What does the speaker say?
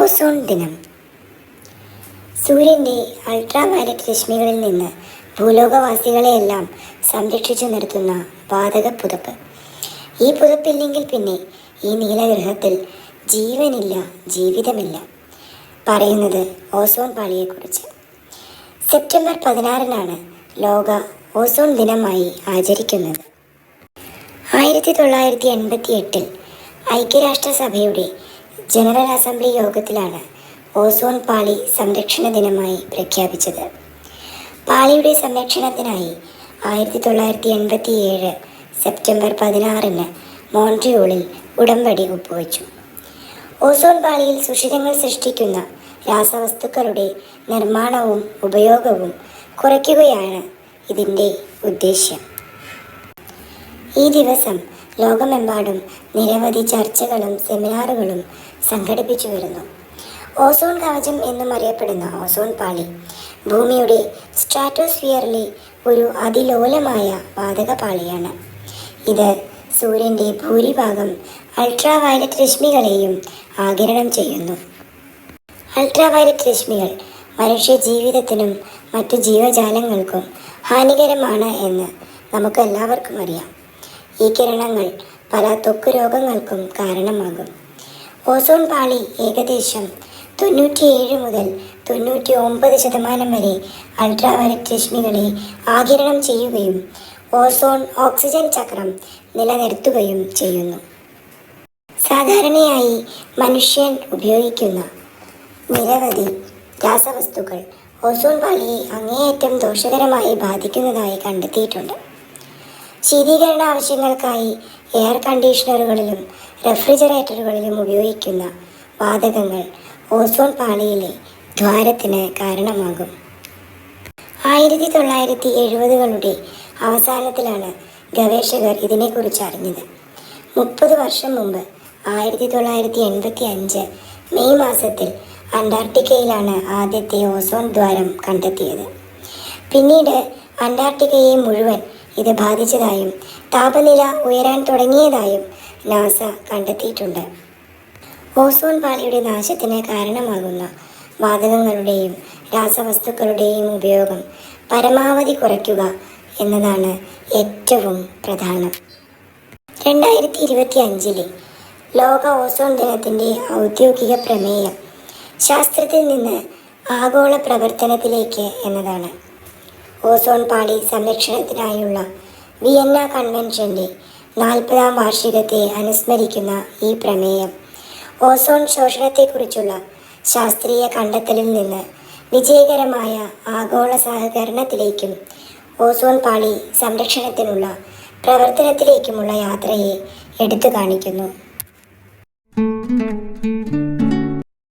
Ozone ദിനം. സൂര്യന്റെ ultraviolet രശ്മികളിൽ നിന്ന് ഭൂലോകവാസികളെയെല്ലാം സംരക്ഷിച്ചു നിർത്തുന്ന വാതക പുതപ്പ്. ഈ പുതപ്പില്ലെങ്കിൽ പിന്നെ ഈ നീലഗ്രഹത്തിൽ ജീവനില്ല ജീവിതമില്ല പറയുന്നത് ഓസോൺ പാളിയെക്കുറിച്ച്. സെപ്റ്റംബർ പതിനാറിനാണ് ലോക ഓസോൺ ദിനമായി ആചരിക്കുന്നത്. ആയിരത്തി തൊള്ളായിരത്തി എൺപത്തി എട്ടിൽ ഐക്യരാഷ്ട്രസഭയുടെ ജനറൽ അസംബ്ലി യോഗത്തിലാണ് ഓസോൺ പാളി സംരക്ഷണ ദിനമായി പ്രഖ്യാപിച്ചത്. പാളിയുടെ സംരക്ഷണത്തിനായി ആയിരത്തി തൊള്ളായിരത്തി എൺപത്തി ഏഴ് സെപ്റ്റംബർ പതിനാറിന് മോൺട്രിയോളിൽ ഉടമ്പടി ഒപ്പുവച്ചു. ഓസോൺ പാളിയിൽ സുഷിരങ്ങൾ സൃഷ്ടിക്കുന്ന രാസവസ്തുക്കളുടെ നിർമ്മാണവും ഉപയോഗവും കുറയ്ക്കുകയാണ് ഇതിന്റെ ഉദ്ദേശ്യം. ഈ ദിവസം ലോകമെമ്പാടും നിരവധി ചർച്ചകളും സെമിനാറുകളും സംഘടിപ്പിച്ചു വരുന്നു. ഓസോൺ കവചം എന്നും അറിയപ്പെടുന്ന ഓസോൺ പാളി ഭൂമിയുടെ സ്ട്രാറ്റോസ്ഫിയറിലെ ഒരു അതിലോലമായ വാതക പാളിയാണ്. ഇത് സൂര്യന്റെ ഭൂരിഭാഗം അൾട്രാ വയലറ്റ് രശ്മികളെയും ആകിരണം ചെയ്യുന്നു. അൾട്രാ വയലറ്റ് രശ്മികൾ മനുഷ്യ ജീവിതത്തിനും മറ്റു ജീവജാലങ്ങൾക്കും ഹാനികരമാണ് എന്ന് നമുക്കെല്ലാവർക്കും അറിയാം. ഈ കിരണങ്ങൾ പല ത്വക്ക് രോഗങ്ങൾക്കും കാരണമാകും. ഓസോൺ പാളി ഏകദേശം തൊണ്ണൂറ്റിയേഴ് മുതൽ തൊണ്ണൂറ്റി ഒമ്പത് ശതമാനം വരെ അൾട്രാവയലറ്റ് രശ്മികളെ ആകിരണം ചെയ്യുകയും ഓസോൺ ഓക്സിജൻ ചക്രം നിലനിർത്തുകയും ചെയ്യുന്നു. സാധാരണയായി മനുഷ്യൻ ഉപയോഗിക്കുന്ന നിരവധി രാസവസ്തുക്കൾ ഓസോൺ പാളിയെ അങ്ങേയറ്റം ദോഷകരമായി ബാധിക്കുന്നതായി കണ്ടെത്തിയിട്ടുണ്ട്. ശീതീകരണ ആവശ്യങ്ങൾക്കായി എയർ കണ്ടീഷണറുകളിലും റെഫ്രിജറേറ്ററുകളിലും ഉപയോഗിക്കുന്ന വാതകങ്ങൾ ഓസോൺ പാളിയിലെ ദ്വാരത്തിന് കാരണമാകും. ആയിരത്തി തൊള്ളായിരത്തി എഴുപതുകളുടെ അവസാനത്തിലാണ് ഗവേഷകർ ഇതിനെക്കുറിച്ച് അറിഞ്ഞത്. മുപ്പത് വർഷം മുമ്പ് ആയിരത്തി തൊള്ളായിരത്തി എൺപത്തി അഞ്ച് മെയ് മാസത്തിൽ അന്റാർട്ടിക്കയിലാണ് ആദ്യത്തെ ഓസോൺ ദ്വാരം കണ്ടെത്തിയത്. പിന്നീട് അന്റാർട്ടിക്കയെ മുഴുവൻ ഇത് ബാധിച്ചതായും താപനില ഉയരാൻ തുടങ്ങിയതായും നാസ കണ്ടെത്തിയിട്ടുണ്ട്. ഓസോൺ പാളിയുടെ നാശത്തിന് കാരണമാകുന്ന വാതകങ്ങളുടെയും രാസവസ്തുക്കളുടെയും ഉപയോഗം പരമാവധി കുറയ്ക്കുക എന്നതാണ് ഏറ്റവും പ്രധാനം. രണ്ടായിരത്തി ഇരുപത്തി അഞ്ചിലെ ലോക ഓസോൺ ദിനത്തിന്റെ ഔദ്യോഗിക പ്രമേയം ശാസ്ത്രത്തിൽ നിന്ന് ആഗോള പ്രവർത്തനത്തിലേക്ക് എന്നതാണ്. ഓസോൺ പാളി സംരക്ഷണത്തിനായുള്ള വിയന്ന കൺവെൻഷന്റെ നാൽപ്പതാം വാർഷികത്തെ അനുസ്മരിക്കുന്ന ഈ പ്രമേയം ഓസോൺ ശോഷണത്തെക്കുറിച്ചുള്ള ശാസ്ത്രീയ കണ്ടെത്തലിൽ നിന്ന് വിജയകരമായ ആഗോള സഹകരണത്തിലേക്കും ഓസോൺ പാളി സംരക്ഷണത്തിനുള്ള പ്രവർത്തനത്തിലേക്കുമുള്ള യാത്രയെ എടുത്തു കാണിക്കുന്നു.